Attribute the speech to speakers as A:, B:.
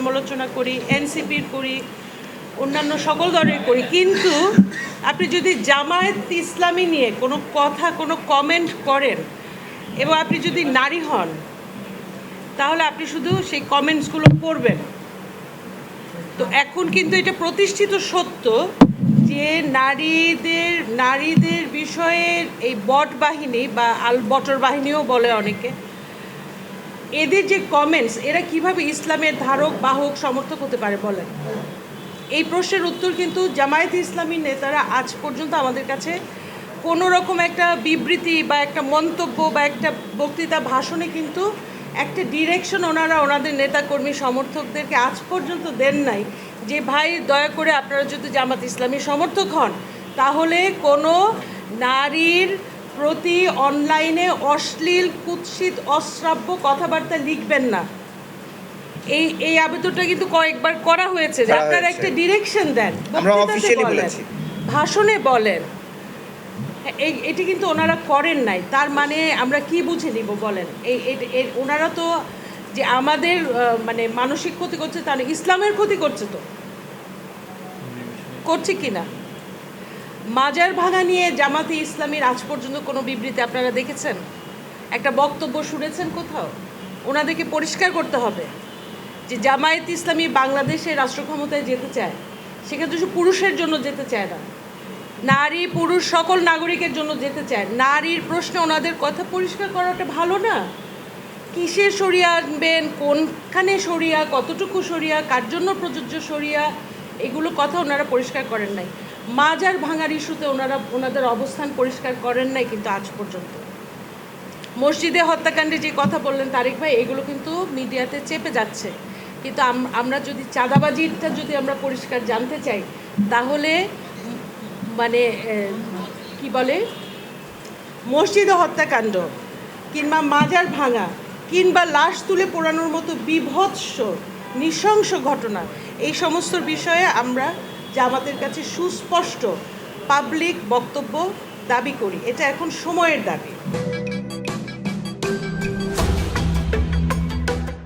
A: সমালোচনা করি, এনসিপির করি, অন্যান্য সকল দলের করি। কিন্তু আপনি যদি জামায়াত ইসলামী নিয়ে কোনো কথা, কোনো কমেন্ট করেন এবং আপনি যদি নারী হন, তাহলে আপনি শুধু সেই কমেন্টসগুলো পড়বেন। তো এখন কিন্তু এটা প্রতিষ্ঠিত সত্য যে নারীদের নারীদের বিষয়ে এই বট বাহিনী বা আল বটর বাহিনীও বলে অনেকে এদের যে কমেন্টস এরা কীভাবে ইসলামের ধারক, বাহক, সমর্থক হতে পারে বলেন? এই প্রশ্নের উত্তর কিন্তু জামায়াত ইসলামী নেতারা আজ পর্যন্ত আমাদের কাছে কোনো রকম একটা বিবৃতি বা একটা মন্তব্য বা একটা বক্তৃতা ভাষণে কিন্তু একটা ডিরেকশন ওনারা, ওনাদের নেতাকর্মী, সমর্থকদেরকে আজ পর্যন্ত দেন নাই। যে, ভাই, দয়া করে আপনারা যদি জামাত ইসলামী সমর্থক হন, তাহলে কোনো নারীর প্রতি অনলাইনে অশ্লীল কুৎসিত অশ্রাব্য কথাবার্তা লিখবেন না। এই এই আবেদনটা কিন্তু কয়েকবার করা হয়েছে। যে আপনারা একটা ডিরেকশন দেন।
B: বলেছি।
A: ভাষণে বলেন। হ্যাঁ, এই এটি কিন্তু ওনারা করেন নাই। তার মানে আমরা কি বুঝে নিব বলেন? এই ওনারা তো যে আমাদের মানে মানসিক ক্ষতি করছে তা না, ইসলামের ক্ষতি করছে তো। করছে কি না মাজার ভাঙা নিয়ে জামাতে ইসলামীর আজ পর্যন্ত কোনো বিবৃতি আপনারা দেখেছেন? একটা বক্তব্য শুনেছেন কোথাও? ওনাদেরকে পরিষ্কার করতে হবে যে জামায়াত ইসলামী বাংলাদেশে রাষ্ট্র ক্ষমতায় যেতে চায় সেক্ষেত্রে শুধু পুরুষের জন্য যেতে চায় না, নারী, পুরুষ, সকল নাগরিকের জন্য যেতে চায়। নারীর প্রশ্নে ওনাদের কথা পরিষ্কার করাটা ভালো না? কিসে সরিয়া আনবেন? কোনখানে সরিয়া, কতটুকু সরিয়া, কার জন্য প্রযোজ্য সরিয়া, এগুলো কথা ওনারা পরিষ্কার করেন নাই। মাজার ভাঙার ইস্যুতে ওনারা, ওনাদের অবস্থান পরিষ্কার করেন নাই কিন্তু আজ পর্যন্ত। মসজিদে হত্যাকাণ্ডে যে কথা বললেন তারেক ভাই, এগুলো কিন্তু মিডিয়াতে চেপে যাচ্ছে। কিন্তু আমরা যদি চাঁদাবাজিটা যদি আমরা পরিষ্কার জানতে চাই, তাহলে মানে কি বলে? মসজিদে হত্যাকাণ্ড কিংবা মাজার ভাঙা কিংবা লাশ তুলে পোড়ানোর মতো বিভৎস, নৃশংস ঘটনা, এই সমস্ত বিষয়ে আমরা জামাতের কাছে সুস্পষ্ট পাবলিক বক্তব্য দাবি করি। এটা এখন সময়ের দাবি।